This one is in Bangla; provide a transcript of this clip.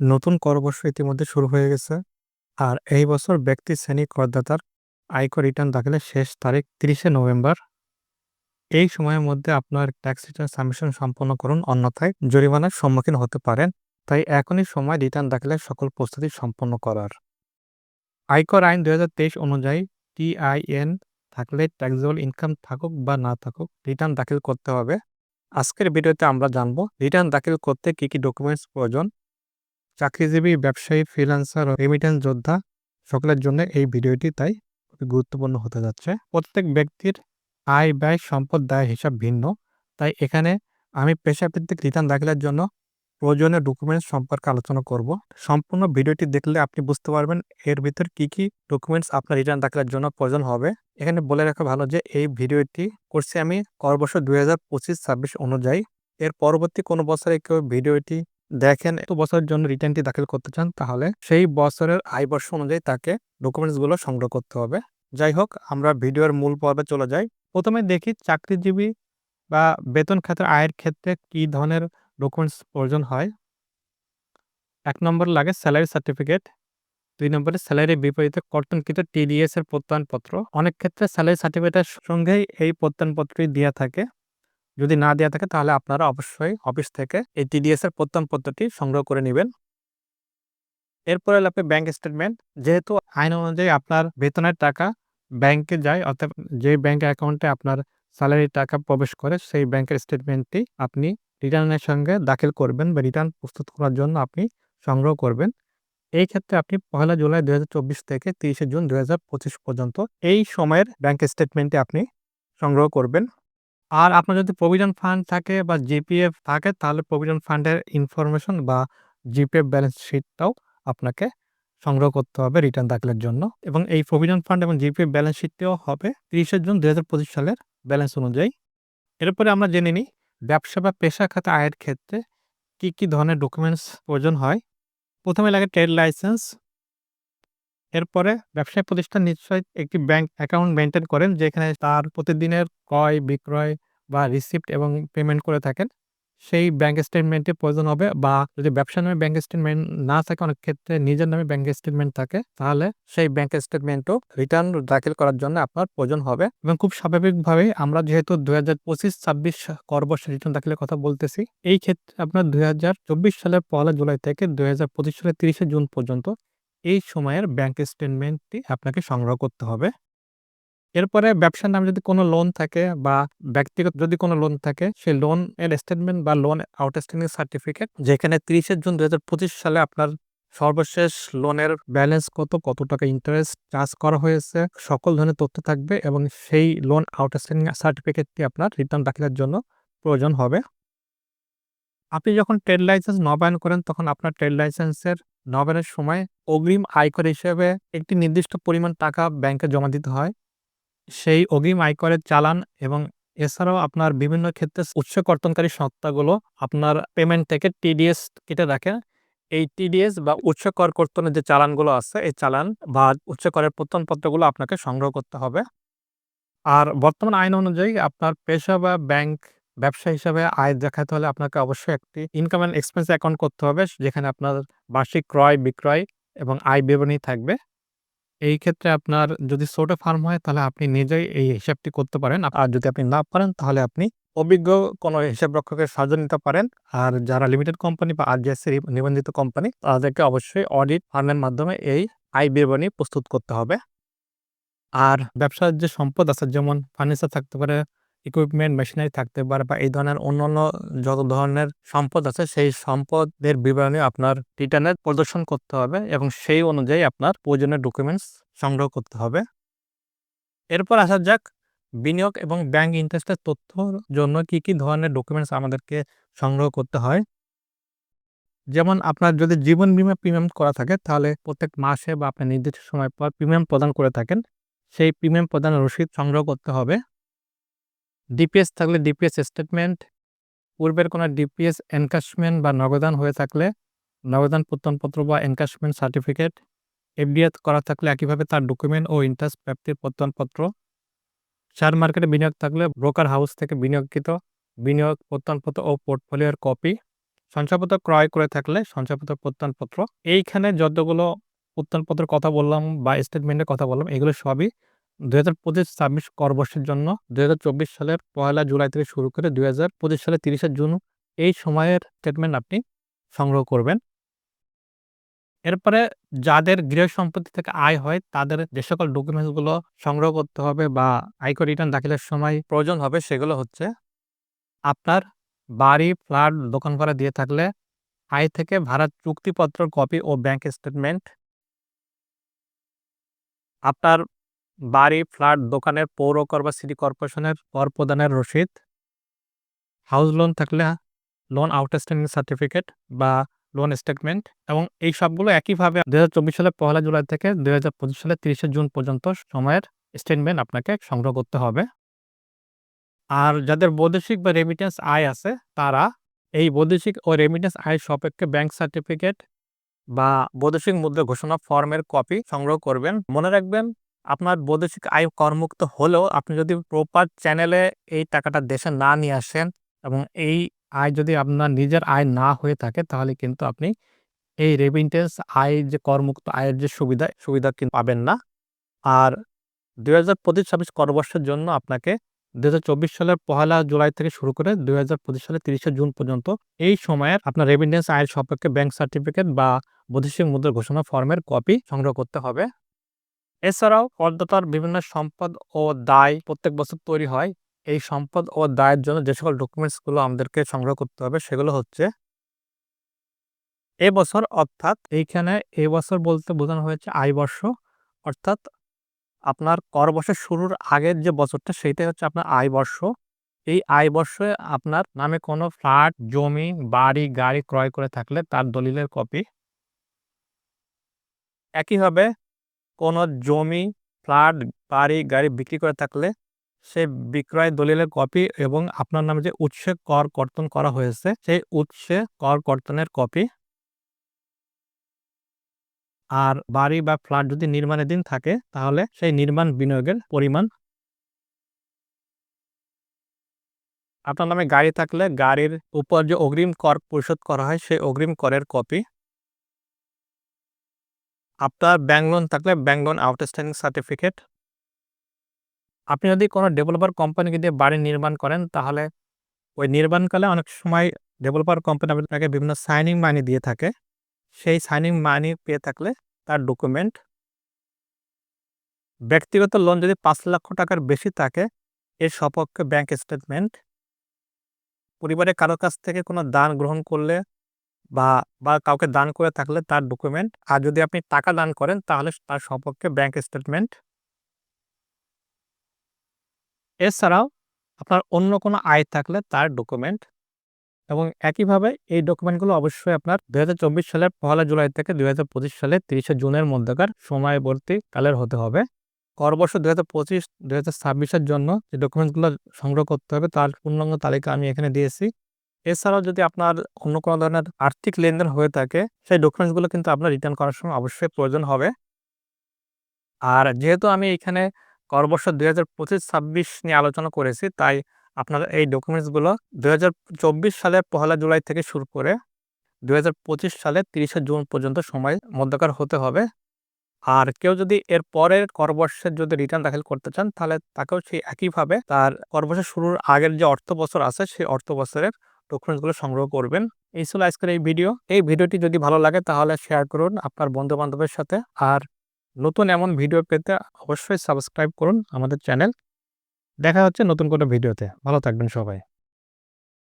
নতুন করবর্ষ ইতিমধ্যে শুরু হয়ে গেছে। আর এই বছর ব্যক্তি শ্রেণি করদাতার আয়কর রিটার্ন দাখিলের শেষ তারিখ ৩০শে নভেম্বর। এই সময়ের মধ্যে আপনার ট্যাক্স রিটার্ন সাবমিশন সম্পন্ন করুন, অন্যথায় জরিমানার সম্মুখীন হতে পারেন। তাই এখনই সময় রিটার্ন দাখিলের সকল প্রস্তুতি সম্পন্ন করার। আয়কর আইন ২০২৩ অনুযায়ী টিআইএন থাকলে ট্যাক্সেবল ইনকাম থাকুক বা না থাকুক রিটার্ন দাখিল করতে হবে। আজকের ভিডিওতে আমরা জানব রিটার্ন দাখিল করতে কি, কি ডকুমেন্টস প্রয়োজন। চাকরিজীবী, ব্যবসায়ী, ফ্রিল্যান্সার ও রেমিটেন্স যোদ্ধা সকলের জন্য এই ভিডিওটি তাই খুবই গুরুত্বপূর্ণ হতে যাচ্ছে। প্রত্যেক ব্যক্তির আয়, ব্যয়, সম্পদ, দায় হিসাব ভিন্ন। তাই এখানে আমি পেশাভিত্তিক রিটার্ন দাখিলের জন্য প্রয়োজনীয় ডকুমেন্টস সম্পর্কে আলোচনা করব। সম্পূর্ণ ভিডিওটি দেখলে আপনি বুঝতে পারবেন এর ভিতর কি, কি ডকুমেন্টস আপনার রিটার্ন দাখিলের জন্য প্রয়োজন হবে। এখানে বলে রাখা ভালো যে এই ভিডিওটি করছি আমি করবর্ষ ২০২৫-২৬ অনুযায়ী। এর পরবর্তী কোনো বছরে কেউ ভিডিওটি দেখেন, এত বছরের জন্য রিটার্নটি দাখিল করতে চান, তাহলে সেই বছরের আয় বর্ষ অনুযায়ী তাকে ডকুমেন্টসগুলো সংগ্রহ করতে হবে। যাই হোক, আমরা ভিডিওর মূল পর্বে চলে যাই। প্রথমে দেখি চাকরিজীবী বা বেতন খাতের আয়ের ক্ষেত্রে কি ধরনের ডকুমেন্টস প্রয়োজন হয়। এক নম্বর লাগে স্যালারি সার্টিফিকেট। দুই নম্বরে স্যালারির বিপরীতে কর্তনকৃত টিডিএস এর প্রত্যয়নপত্র। অনেক ক্ষেত্রে স্যালারি সার্টিফিকেটের সঙ্গেই এই প্রত্যয়নপত্রটি দেওয়া থাকে। যদি না দেওয়া থাকে, তাহলে আপনারা অবশ্যই অফিস থেকে এই টিডিএস এর প্রত্যয়নপত্রটি সংগ্রহ করে নেবেন এরপরে লাগবে ব্যাংক স্টেটমেন্ট। যেহেতু আইন অনুযায়ী আপনার বেতনের টাকা ব্যাংকে যায়, অর্থাৎ যে ব্যাংক অ্যাকাউন্টে আপনার স্যালারির টাকা প্রবেশ করে, সেই ব্যাংকের স্টেটমেন্টটি আপনি রিটার্নের সঙ্গে দাখিল করবেন বা রিটার্ন প্রস্তুত করার জন্য আপনি সংগ্রহ করবেন। এই ক্ষেত্রে আপনি পহেলা জুলাই ২০২৪ থেকে ৩০শে জুন ২০২৫ পর্যন্ত এই সময়ের ব্যাংক স্টেটমেন্টটি আপনি সংগ্রহ করবেন। আর আপনার যদি প্রভিডেন্ট ফান্ড থাকে বা জিপিএফ থাকে তাহলে প্রভিডেন্ট ফান্ডের ইনফরমেশন বা জিপিএফ ব্যালেন্স শিটটাও আপনাকে সংগ্রহ করতে হবে রিটার্ন দাখিলের জন্য এবং এই প্রভিডেন্ট ফান্ড এবং জিপিএফ ব্যালেন্স শিটটিও হবে ৩০শে জুন ২০২৫ সালের ব্যালেন্স অনুযায়ী। এরপরে আমরা জেনে নিই ব্যবসা বা পেশা খাতে আয়ের ক্ষেত্রে কি, কি ধরনের ডকুমেন্টস প্রয়োজন হয়। প্রথমে লাগে ট্রেড লাইসেন্স। এরপরে ব্যবসায়ী প্রতিষ্ঠান নিশ্চয়ই একটি ব্যাংক অ্যাকাউন্ট মেনটেন করেন যেখানে তার প্রতিদিনের ক্রয়, বিক্রয় বা রিসিপ্ট এবং পেমেন্ট করে থাকেন। সেই ব্যাংক স্টেটমেন্টটি প্রয়োজন হবে বা যদি ব্যবসার নামে ব্যাংক স্টেটমেন্ট না থাকে অনেক ক্ষেত্রে নিজের নামে ব্যাংক স্টেটমেন্ট থাকে তাহলে সেই ব্যাংক স্টেটমেন্টও রিটার্ন দাখিল করার জন্য আপনার প্রয়োজন হবে এবং খুব স্বাভাবিকভাবেই আমরা যেহেতু ২০২৫-২৬ করবর্ষে রিটার্ন দাখিলের কথা বলতেছি। এই ক্ষেত্রে আপনার ২০২৪ সালের পয়লা জুলাই থেকে ২০২৫ সালের ৩০শে জুন পর্যন্ত এই সময়ের ব্যাংক স্টেটমেন্টটি আপনাকে সংগ্রহ করতে হবে। এরপরে ব্যবসার নামে যদি কোনো লোন থাকে বা ব্যক্তিগত যদি কোনো লোন থাকে সেই লোন এর স্টেটমেন্ট বা লোন আউটস্ট্যান্ডিং সার্টিফিকেট যেখানে ৩০শে জুন ২০২৫ সালে আপনার সর্বশেষ লোনের ব্যালেন্স কত, কত টাকা ইন্টারেস্ট চার্জ করা হয়েছে সকল ধরনের তথ্য থাকবে এবং সেই লোন আউটস্ট্যান্ডিং সার্টিফিকেটটি আপনার রিটার্ন দাখিলের জন্য প্রয়োজন হবে। আপনি যখন ট্রেড লাইসেন্স নবায়ন করেন তখন আপনার ট্রেড লাইসেন্সের নবায়নের সময় অগ্রিম আয়কর হিসেবে একটি নির্দিষ্ট পরিমাণ টাকা ব্যাংকে জমা দিতে হয়। সেই অগ্রিম আয়করের চালান এবং এছাড়াও আপনার বিভিন্ন ক্ষেত্রে উৎস কর্তনকারী সংস্থাগুলো আপনার পেমেন্ট থেকে টিডিএস কেটে রাখে। এই টিডিএস বা উৎস কর কর্তনের যে চালানগুলো আছে, এই চালান বা উচ্চ করের প্রত্যয়নপত্রগুলো আপনাকে সংগ্রহ করতে হবে। আর বর্তমান আইন অনুযায়ী আপনার পেশা বা ব্যাংক ব্যবসা হিসাবে আয় দেখাতে হলে আপনাকে অবশ্যই একটি ইনকাম অ্যান্ড এক্সপেন্স অ্যাকাউন্ট করতে হবে। যেখানে আপনার বার্ষিক ক্রয়, বিক্রয় এবং আয় বিবরণী থাকবে। এই ক্ষেত্রে আপনার যদি ছোট ফার্ম হয় তাহলে আপনি নিজেই এই হিসাবটি করতে পারেন। আর যদি আপনি না পারেন তাহলে আপনি অভিজ্ঞ কোনো হিসাব রক্ষকের সাহায্য নিতে পারেন। আর যারা লিমিটেড কোম্পানি বা আর আরজিএসসি নিবন্ধিত কোম্পানি তাদেরকে অবশ্যই অডিট ফার্মের মাধ্যমে এই আয় বিবরণী প্রস্তুত করতে হবে। আর ব্যবসার যে সম্পদ আছে যেমন ফার্নিচার থাকতে পারে, ইকুইপমেন্ট, মেশিনারি থাকতে পারে বা এই ধরনের অন্যান্য যত ধরনের সম্পদ আছে সেই সম্পদের বিবরণী আপনার রিটার্নে প্রদর্শন করতে হবে এবং সেই অনুযায়ী আপনার প্রয়োজনীয় ডকুমেন্টস সংগ্রহ করতে হবে। এরপর আসা যাক বিনিয়োগ এবং ব্যাংক ইন্টারেস্টের তথ্যর জন্য কি, কি ধরনের ডকুমেন্টস আমাদেরকে সংগ্রহ করতে হয়। যেমন আপনার যদি জীবন বিমা প্রিমিয়াম করা থাকে তাহলে প্রত্যেক মাসে বা আপনার নির্দিষ্ট সময় পর প্রিমিয়াম প্রদান করে থাকেন। সেই প্রিমিয়াম প্রদানের রসিদ সংগ্রহ করতে হবে। ডিপিএস থাকলে ডিপিএস স্টেটমেন্ট, পূর্বের কোনো ডিপিএস এনক্যাশমেন্ট বা নগদান হয়ে থাকলে নগদান প্রত্যয়নপত্র বা এনক্যাশমেন্ট সার্টিফিকেট, এফডিএ করা থাকলে একইভাবে তার ডকুমেন্ট ও ইন্টারেস্ট প্রাপ্তির প্রত্যয়নপত্র। শেয়ার মার্কেটে বিনিয়োগ থাকলে ব্রোকার হাউস থেকে বিনিয়োগকৃত বিনিয়োগ প্রত্যয়নপত্র ও পোর্টফোলিওর কপি। সঞ্চয়পত্র ক্রয় করে থাকলে সঞ্চয়পত্র প্রত্যয়নপত্র এইখানে যতগুলো প্রত্যয়নপত্রের কথা বললাম বা স্টেটমেন্টের কথা বললাম এগুলো সবই দুই হাজার পঁচিশ ছাব্বিশ করবর্ষের জন্য দুই হাজার চব্বিশ সালের পয়লা জুলাই থেকে শুরু করে দুই হাজার পঁচিশ সালের তিরিশে জুন এই সময়ের স্টেটমেন্ট আপনি সংগ্রহ করবেন। এরপরে যাদের গৃহ সম্পত্তি থেকে আয় হয়, তাদের যে সকল ডকুমেন্টসগুলো সংগ্রহ করতে হবে বা আয়কর রিটার্ন দাখিলের সময় প্রয়োজন হবে, সেগুলো হচ্ছে আপনার বাড়ি ফ্ল্যাট দোকান ভাড়া দিয়ে থাকলে আয় থেকে ভাড়ার চুক্তিপত্র কপি ও ব্যাংক স্টেটমেন্ট আপনার বাড়ি, ফ্ল্যাট, দোকানের পৌর কর বা সিটি কর্পোরেশনের কর প্রদানের রসিদ। হাউস লোন থাকলে লোন আউটস্ট্যান্ডিং সার্টিফিকেট বা লোন স্টেটমেন্ট এবং এই সবগুলো একইভাবে দু হাজার চব্বিশ সালের পহেলা জুলাই থেকে দু হাজার পঁচিশ সালের তিরিশে জুন পর্যন্ত সময়ের স্টেটমেন্ট আপনাকে সংগ্রহ করতে হবে। আর যাদের বৈদেশিক বা রেমিটেন্স আয় আছে, তারা এই বৈদেশিক ও রেমিটেন্স আয় সাপেক্ষে ব্যাংক সার্টিফিকেট বা বৈদেশিক মুদ্রা ঘোষণা ফর্মের কপি সংগ্রহ করবেন। মনে রাখবেন আপনার বৈদেশিক আয় করমুক্ত হলেও আপনি যদি প্রপার চ্যানেলে এই টাকাটা দেশে না নিয়ে আসেন এবং এই আয় যদি আপনার নিজের আয় না হয়ে থাকে, তাহলে কিন্তু আপনি এই রেমিটেন্স আয় যে করমুক্ত আয়ের যে সুবিধা সুবিধা কিন্তু পাবেন না। আর দুই হাজার পঁচিশ ছাব্বিশ করবর্ষের জন্য আপনাকে দু হাজার চব্বিশ সালের পহেলা জুলাই থেকে শুরু করে দুই হাজার পঁচিশ সালের তিরিশে জুন পর্যন্ত এই সময়ের আপনার রেমিটেন্স আয়ের সম্পর্কে ব্যাংক সার্টিফিকেট বা বৈদেশিক মুদ্রা ঘোষণা ফর্মের কপি সংগ্রহ করতে হবে। এছাড়াও করদাতার বিভিন্ন সম্পদ ও দায় প্রত্যেক বছর তৈরি হয়। এই সম্পদ ও দায়ের জন্য যে সকল ডকুমেন্টসগুলো আমাদেরকে সংগ্রহ করতে হবে, সেগুলো হচ্ছে এবছর, অর্থাৎ এইখানে এই বছর বলতে বোঝানো হয়েছে আয় বর্ষ। অর্থাৎ আপনার কর বছর শুরুর আগের যে বছরটা, সেইটাই হচ্ছে আপনার আয় বর্ষ। এই আয় বর্ষে আপনার নামে কোনো ফ্ল্যাট, জমি, বাড়ি, গাড়ি ক্রয় করে থাকলে তার দলিলের কপি একইভাবে কোনো জমি, ফ্ল্যাট, বাড়ি, গাড়ি বিক্রি করে থাকলে সে বিক্রয় দলিলের কপি এবং আপনার নামে যে উৎসে কর কর্তন করা হয়েছে, সেই উৎসে কর কর্তনের কপি আর বাড়ি বা ফ্ল্যাট যদি নির্মাণাধীন থাকে, তাহলে সেই নির্মাণ বিনিয়োগের পরিমাণ আপনার নামে গাড়ি থাকলে গাড়ির উপর যে অগ্রিম কর পরিশোধ করা হয়, সেই অগ্রিম করের কপি আপনার ব্যাংক লোন থাকলে ব্যাংক লোন আউটস্ট্যান্ডিং সার্টিফিকেট। আপনি যদি কোনো ডেভেলপার কোম্পানিকে দিয়ে বাড়ি নির্মাণ করেন, তাহলে ওই নির্মাণকালে অনেক সময় ডেভেলপার কোম্পানি আপনাকে বিভিন্ন সাইনিং মানি দিয়ে থাকে। সেই সাইনিং মানি পেয়ে থাকলে তার ডকুমেন্ট। ব্যক্তিগত লোন যদি পাঁচ লক্ষ টাকার বেশি থাকে, এর সপক্ষে ব্যাংক স্টেটমেন্ট। পরিবারে কারও কাছ থেকে কোনো দান গ্রহণ করলে বা বা কাউকে দান করে থাকলে তার ডকুমেন্ট আর যদি আপনি টাকা দান করেন তাহলে তার সম্পর্কে ব্যাংক স্টেটমেন্ট এছাড়াও আপনার অন্য কোনো আয় থাকলে তার ডকুমেন্ট এবং একইভাবে এই ডকুমেন্টগুলো অবশ্যই আপনার দুই হাজার চব্বিশ সালের পহেলা জুলাই থেকে দুই হাজার পঁচিশ সালের তিরিশে জুনের মধ্যকার সময়বর্তী কালের হতে হবে। করবর্ষ দুই হাজার পঁচিশ, দুই হাজার ছাব্বিশের জন্য যে ডকুমেন্টসগুলো সংগ্রহ করতে হবে তার পূর্ণাঙ্গ তালিকা আমি এখানে দিয়েছি। এছাড়াও যদি আপনার অন্য কোনো ধরনের আর্থিক লেনদেন হয়ে থাকে, সেই ডকুমেন্টসগুলো কিন্তু আপনার রিটার্ন করার সময় অবশ্যই প্রয়োজন হবে। আর যেহেতু আমি এখানে করবর্ষ দুই হাজার পঁচিশ ছাব্বিশ নিয়ে আলোচনা করেছি, তাই আপনার এই ডকুমেন্টসগুলো দুই হাজার চব্বিশ সালের পহেলা জুলাই থেকে শুরু করে দুই হাজার পঁচিশ সালের তিরিশে জুন পর্যন্ত সময় মধ্যকার হতে হবে। আর কেউ যদি এর পরের করবর্ষের যদি রিটার্ন দাখিল করতে চান, তাহলে তাকেও সেই একইভাবে তার করবর্ষের শুরুর আগের যে অর্থ বছর আছে, সেই অর্থ বছরের ডকুমেন্টসগুলো সংগ্রহ করবেন। এই ছিল আজকের এই ভিডিও এই ভিডিওটি যদি ভালো লাগে তাহলে শেয়ার করুন আপনার বন্ধু বান্ধবের সাথে। আর নতুন এমন ভিডিও পেতে অবশ্যই সাবস্ক্রাইব করুন আমাদের চ্যানেল দেখা হচ্ছে নতুন কোনো ভিডিওতে ভালো থাকবেন সবাই।